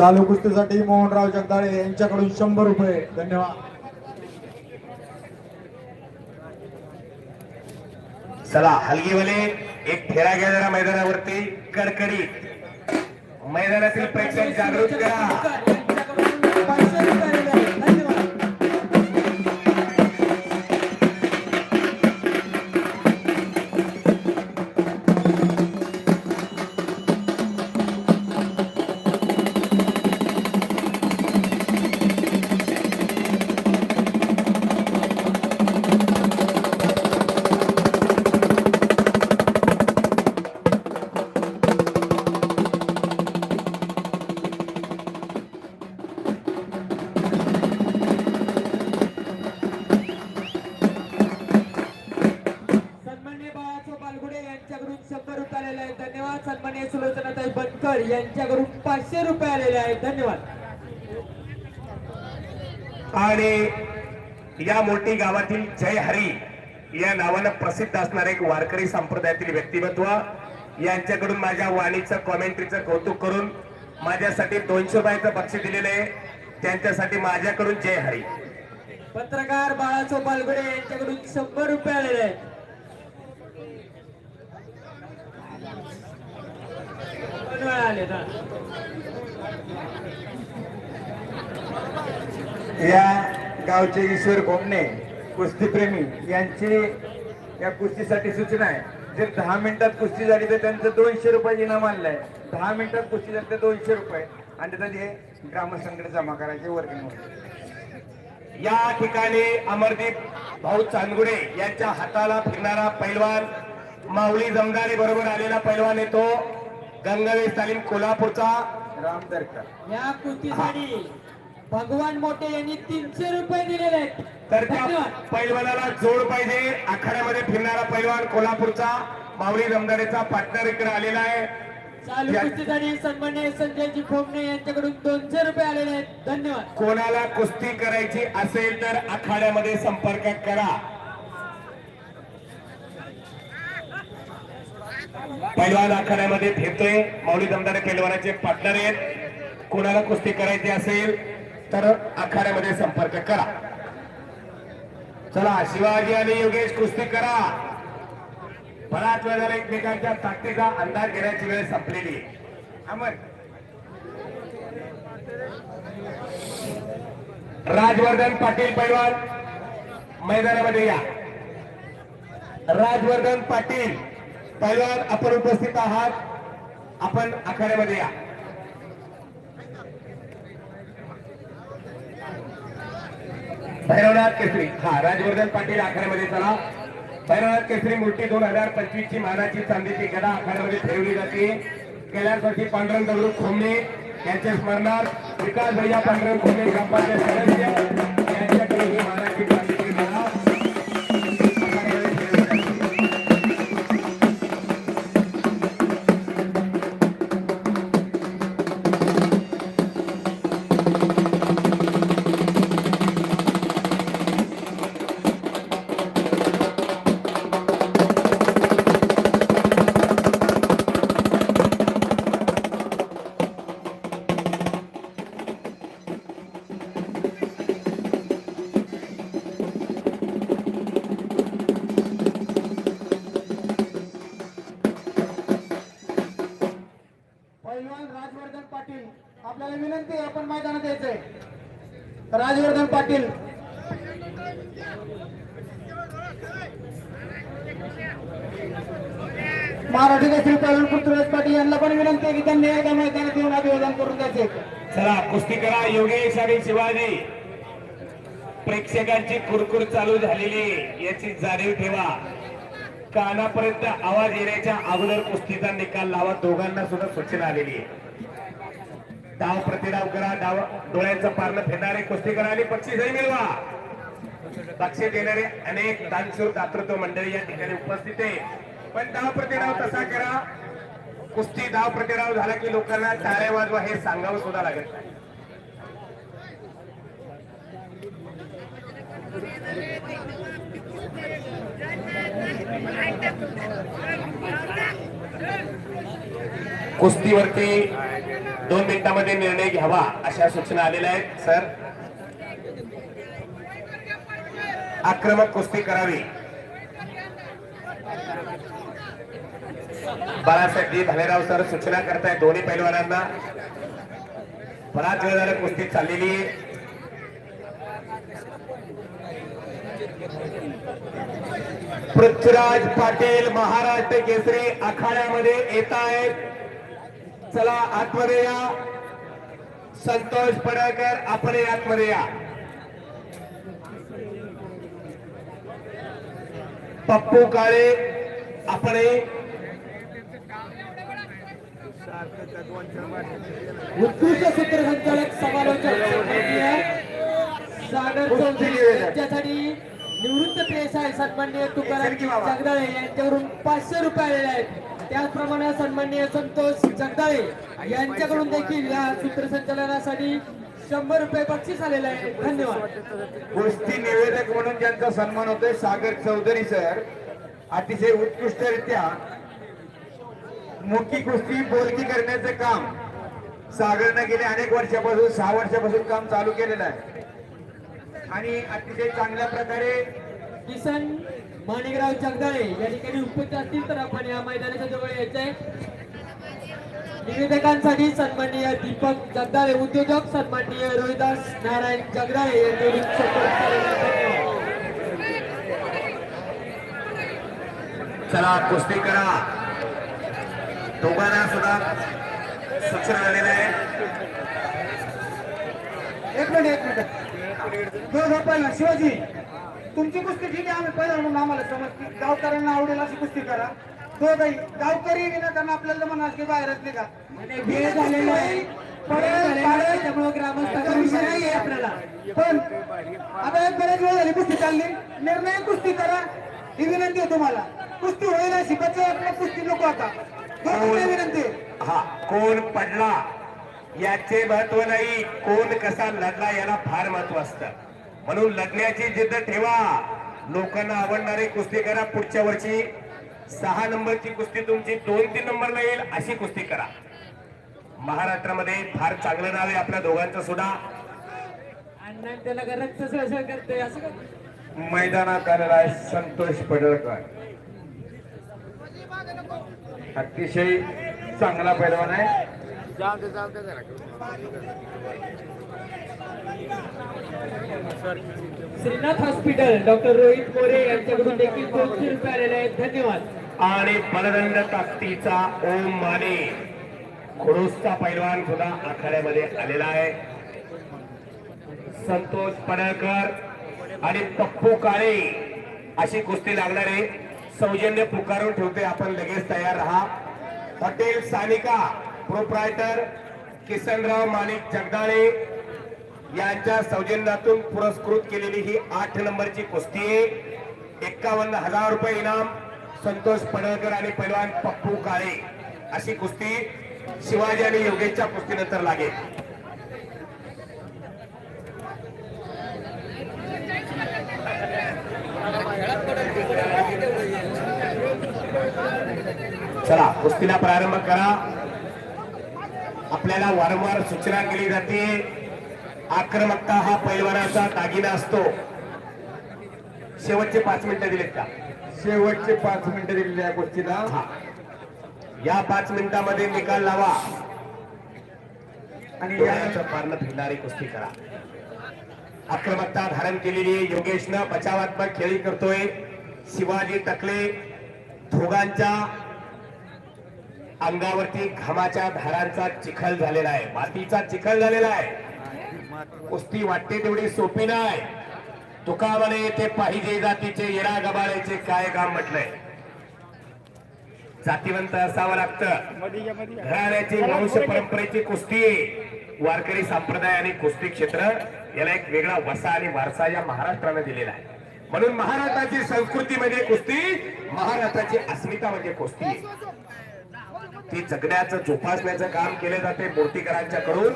चालू कुस्तीसाठी मोहनराव जगदाळे यांच्याकडून शंभर रुपये. धन्यवाद. चला हलगीवाले एक फेरा घ्या जरा मैदानावरती. कडकडीत. मैदानातील प्रेक्षक जागृत करा. यांच्याकडून पाचशे रुपये आलेले आहेत. धन्यवाद. आणि या मोठी गावातील जय हरी या नावानं प्रसिद्ध असणारे एक वारकरी संप्रदायातील व्यक्तिमत्व. यांच्याकडून माझ्या वाणीचं कॉमेंट्रीचं कौतुक करून माझ्यासाठी दोनशे रुपयाचं बक्षीस दिलेलं आहे. त्यांच्यासाठी माझ्याकडून जय हरी. पत्रकार बाळाचो बालगुडे यांच्याकडून शंभर रुपये आलेले आहेत दोन वेळा आले ना या गावचे ईश्वर कोमणे कुस्तीप्रेमी यांची या कुस्तीसाठी सूचना आहे. जर दहा मिनिटात कुस्ती झाली तर त्यांचं दोनशे रुपये इनाम आणलंय. दहा मिनिटात कुस्ती झाली तर दोनशे रुपये. आणि त्याच्यात हे ग्रामसंघ जमा करायचे वर्किंग या ठिकाणी अमरदीप भाऊ चांदगुडे यांच्या हाताला फिरणारा पैलवान माऊली जमदारी बरोबर आलेला पैलवान येतो. गंगावेश तालीम कोल्हापूरचा. राम दरकर या कुस्तीसाठी भगवान मोठे यांनी तीनशे रुपये दिलेले आहेत. तर त्या पैलवानाला जोड पाहिजे. आखाड्यामध्ये फिरणारा पैलवान कोल्हापूरचा. माऊली जमदारेचा पार्टनर इकडे आलेला आहे. चालू या- कुस्तीसाठी सन्मान्य संजयजी भोमणे यांच्याकडून दोनशे रुपये आलेले आहेत. धन्यवाद. कोणाला कुस्ती करायची असेल तर आखाड्यामध्ये संपर्क करा. पैलवान आखाड्यामध्ये फिरतोय माऊली दमदारे पैलवानाचे पार्टनर आहेत. कोणाला कुस्ती करायची असेल तर आखाड्यामध्ये संपर्क करा. चला शिवाजी आणि योगेश कुस्ती करा. बराच वेळ झाला एकमेकांच्या ताकदीचा अंदाज घेण्याची वेळ संपलेली. अमर. राजवर्धन पाटील पैलवान मैदानामध्ये या. राजवर्धन पाटील. पहिल्यावर आपण उपस्थित आहात. आपण आखाड्यामध्ये या. भैरवनाथ केसरी. हा राजवर्धन पाटील आखाड्यामध्ये चला. भैरवनाथ केसरी मूर्ती दोन हजार पंचवीस ची मानाची चांदीची गदा आखाड्यामध्ये ठेवली जाते. गेल्याच वर्षी पांडुरंग दगडू खोमणे यांच्या स्मरणार्थ विकास भैया पांडुरंग खोमणे ग्रामपंचायत पाटील आपल्याला विनंती आहे आपण मैदानात यायचंय. राजवर्धन पाटील. मराठी केसरी प्रवीण पृथ्वीराज पाटील यांना पण विनंती आहे की त्यांनी एकदा मैदानात येऊन अभिवादन करून द्यायचे. चला कुस्ती करा. योगेश आणि शिवाजी. प्रेक्षकांची कुरकुर चालू झालेली याची जाणीव ठेवा. कानापर्यंत आवाज येण्याच्या अगोदर कुस्तीचा निकाल लावा. दोघांना सुद्धा सूचना आलेली आहे. डाव प्रतिडाव करा डाव डोळ्यांचं पारणं फिरणारे कुस्तीकर आणि बक्षीसही मिळवा. बक्षीस देणारे अनेक दानशूर दातृत्व मंडळी या ठिकाणी उपस्थित आहे. पण डाव प्रतिडाव तसा करा. कुस्ती डाव प्रतिडाव झाला की लोकांना टाळ्या वाजवा हे सांगावं सुद्धा लागत नाही. कुस्तीवरती दोन मिनिटांमध्ये निर्णय घ्यावा अशा सूचना आलेल्या आहेत. सर आक्रमक कुस्ती करावी. बाळासाहेबजी भालेराव सर सूचना करताय दोन्ही पैलवानांना. बराच वेळ झाला कुस्ती चाललेली आहे. पृथ्वीराज पाटील महाराष्ट्र केसरी आखाड्यामध्ये येत आहेत. चला आतमध्ये या. संतोष पडळकर आपण आतमध्ये या. पप्पू काळे आपण उत्कृष्ट सूत्रसंचालक समालोचक चौधरी यांच्यासाठी निवृत्त प्रेस आहे सन्माननीय तुकाराम जगदाळे यांच्याकडून पाचशे रुपये आलेले आहेत. त्याचप्रमाणे सन्माननीय संतोष जगदाळे यांच्याकडून देखील या सूत्रसंचालनासाठी शंभर रुपये बक्षीस आलेले आहे. धन्यवाद. कुस्ती निवेदक म्हणून ज्यांचा सन्मान होतोय सागर चौधरी सर अतिशय उत्कृष्टरित्या मुकी कुस्ती बोलकी करण्याचं काम सागरनं गेले अनेक वर्षापासून सहा वर्षापासून काम चालू केलेलं आहे. आणि अतिशय चांगल्या प्रकारे किसन माणिकराव जगदाळे या ठिकाणी उपस्थित असतील तर आपण या मैदानाच्या जवळ यायचंय. निवेदकांसाठी सन्माननीय दीपक जगदाळे उद्योजक सन्माननीय रोहिदास नारायण जगदाळे चला कुस्ती करा. दोघांना सुद्धा सक्षम आलेल्या आहे. एक मिनिट एक मिनिट. दोघं शिवाजी. तुमची कुस्ती ठीक आहे आम्ही पहिला म्हणून आम्हाला समजते. गावकऱ्यांना आवडेल अशी कुस्ती करा. दोघही. गावकरी विनाकारण आपल्याला म्हणाल की बाहेरच निघा. वेळ झालेला आहे. वेळ झालेला आहे, त्यामुळे ग्रामस्थांचा विषय नाही आहे आपल्याला. पण आता एक बरेच वेळ झाली कुस्ती चालली. निर्णय कुस्ती करा. ही विनंती आहे तुम्हाला. कुस्ती होईल अशी आपल्या कुस्ती नको आता. विनंती. हा कोण पडला? याचे महत्त्व नाही. कोण कसा लढला याला फार महत्त्व असतं. म्हणून लढण्याची जिद्द ठेवा. लोकांना आवडणारी कुस्ती करा पुढच्या वर्षी. सहा नंबरची कुस्ती तुमची दोन तीन नंबरला येईल अशी कुस्ती करा. महाराष्ट्रामध्ये फार चांगलं नाव आहे आपल्या दोघांचं सुद्धा. अण्णा त्याला असं मैदानात आलेला आहे संतोष पडळकर. अतिशय चांगला पैलवान आहे. श्रीनाथ हॉस्पिटल डॉक्टर रोहित मोरे यांच्याकडून देखील दोनशे रुपये आलेले आहेत. धन्यवाद. आणि बलदंड ताकदीचा ओम माने. खुडूसचा पैलवान सुद्धा आखाड्यामध्ये आलेला आहे. संतोष पडळकर आणि पप्पू काळे अशी कुस्ती लागणारे सौजन्य पुकारून ठेवते. आपण लगेच तयार राहा. हॉटेल सानिका प्रोप्रायटर किसनराव मालिक जगदाळे यांच्या सौजन्यातून पुरस्कृत केलेली ही आठ नंबरची कुस्ती आहे. एक्कावन्न हजार रुपये इनाम संतोष पडळकर आणि पैलवान पप्पू काळे. अशी कुस्ती शिवाजी आणि योगेशच्या कुस्तीनंतर लागेल. चला कुस्तीला प्रारंभ करा. आपल्याला वारंवार सूचना केली जाते. आक्रमकता हा पैलवानाचा दागिना असतो. शेवटचे पाच मिनिटं दिलेत का? शेवटचे पाच मिनिटं दिलेल्या या गोष्टीला. या पाच मिनिटामध्ये निकाल लावा. आणि या डोळ्याचं पारणं फिरणारी कुस्ती करा. आक्रमकता धारण केलेली आहे. योगेशनं. बचावात्मक खेळी करतोय. शिवाजी टकले दोघांच्या अंगावरती घामाच्या धारांचा चिखल झालेला आहे. मातीचा चिखल झालेला आहे. कुस्ती वाटते तेवढी सोपी नाही. तुका म्हणे ते पाहिजे जातीचे येरा गबाळ्याचे काय काम म्हटलंय? जातीवंत असावं लागतं. घराण्याची वंश परंपरेची कुस्ती वारकरी संप्रदाय आणि कुस्ती क्षेत्र याला एक वेगळा वसा आणि वारसा या महाराष्ट्राने दिलेला आहे. म्हणून महाराष्ट्राची संस्कृती म्हणजे कुस्ती महाराष्ट्राची अस्मिता म्हणजे कुस्ती. ती जगण्याचं जोपासण्याचं काम केले जाते मूर्तीकरांच्या कडून